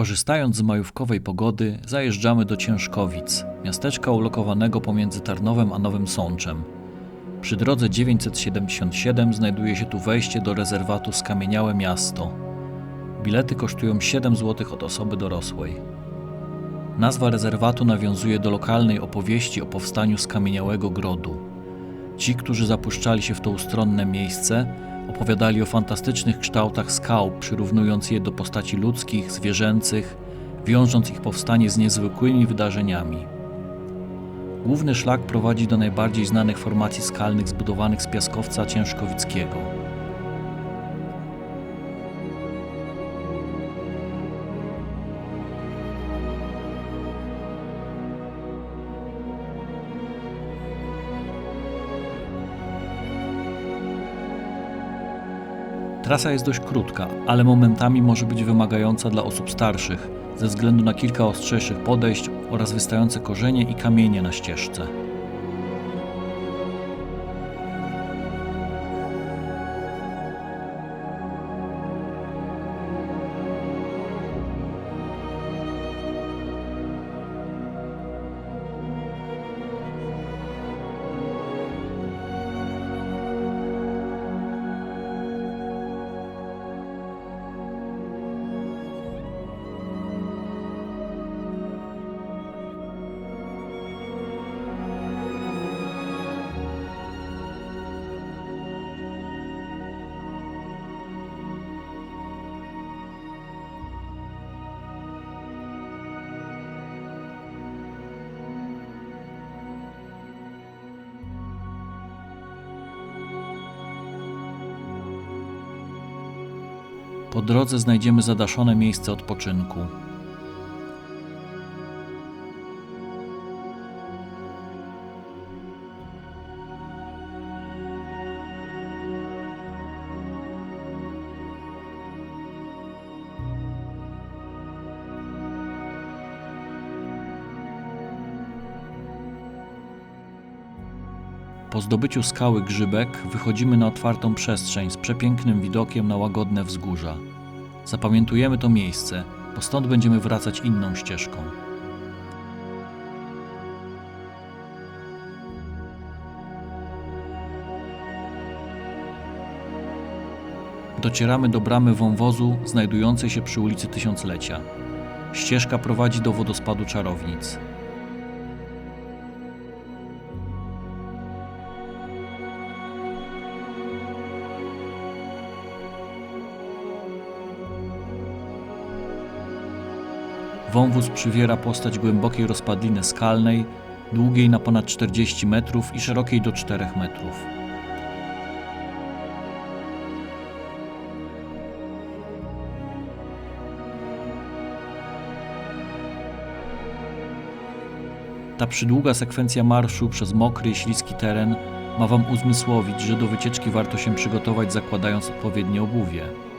Korzystając z majówkowej pogody, zajeżdżamy do Ciężkowic, miasteczka ulokowanego pomiędzy Tarnowem a Nowym Sączem. Przy drodze 977 znajduje się tu wejście do rezerwatu Skamieniałe Miasto. Bilety kosztują 7 zł od osoby dorosłej. Nazwa rezerwatu nawiązuje do lokalnej opowieści o powstaniu Skamieniałego Grodu. Ci, którzy zapuszczali się w to ustronne miejsce, opowiadali o fantastycznych kształtach skał, przyrównując je do postaci ludzkich, zwierzęcych, wiążąc ich powstanie z niezwykłymi wydarzeniami. Główny szlak prowadzi do najbardziej znanych formacji skalnych zbudowanych z piaskowca ciężkowickiego. Trasa jest dość krótka, ale momentami może być wymagająca dla osób starszych ze względu na kilka ostrzejszych podejść oraz wystające korzenie i kamienie na ścieżce. Po drodze znajdziemy zadaszone miejsce odpoczynku. Po zdobyciu skały Grzybek wychodzimy na otwartą przestrzeń z przepięknym widokiem na łagodne wzgórza. Zapamiętujemy to miejsce, bo stąd będziemy wracać inną ścieżką. Docieramy do bramy wąwozu znajdującej się przy ulicy Tysiąclecia. Ścieżka prowadzi do wodospadu Czarownic. Wąwóz przywiera postać głębokiej rozpadliny skalnej, długiej na ponad 40 metrów i szerokiej do 4 metrów. Ta przydługa sekwencja marszu przez mokry i śliski teren ma Wam uzmysłowić, że do wycieczki warto się przygotować zakładając odpowiednie obuwie.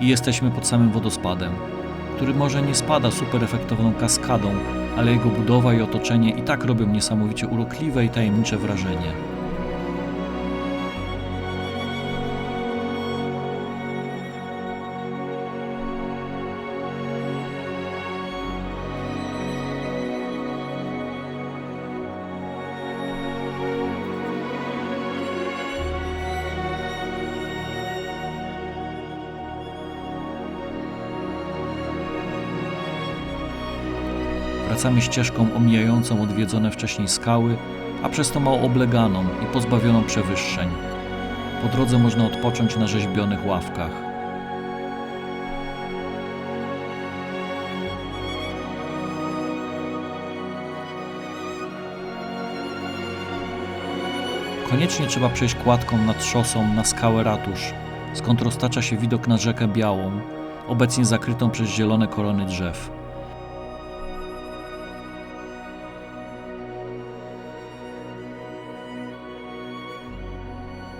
I jesteśmy pod samym wodospadem, który może nie spada super efektowną kaskadą, ale jego budowa i otoczenie i tak robią niesamowicie urokliwe i tajemnicze wrażenie. Wracamy ścieżką omijającą odwiedzone wcześniej skały, a przez to mało obleganą i pozbawioną przewyższeń. Po drodze można odpocząć na rzeźbionych ławkach. Koniecznie trzeba przejść kładką nad szosą na skałę ratusz, skąd roztacza się widok na rzekę Białą, obecnie zakrytą przez zielone korony drzew.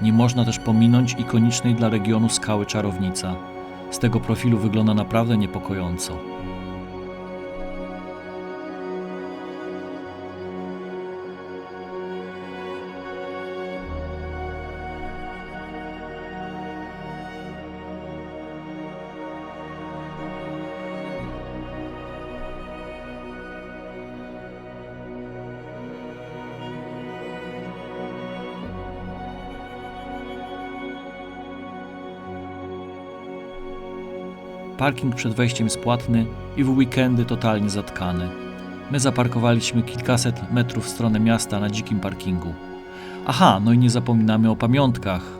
Nie można też pominąć ikonicznej dla regionu skały Czarownica. Z tego profilu wygląda naprawdę niepokojąco. Parking przed wejściem jest płatny i w weekendy totalnie zatkany. My zaparkowaliśmy kilkaset metrów w stronę miasta na dzikim parkingu. Aha, no i nie zapominamy o pamiątkach.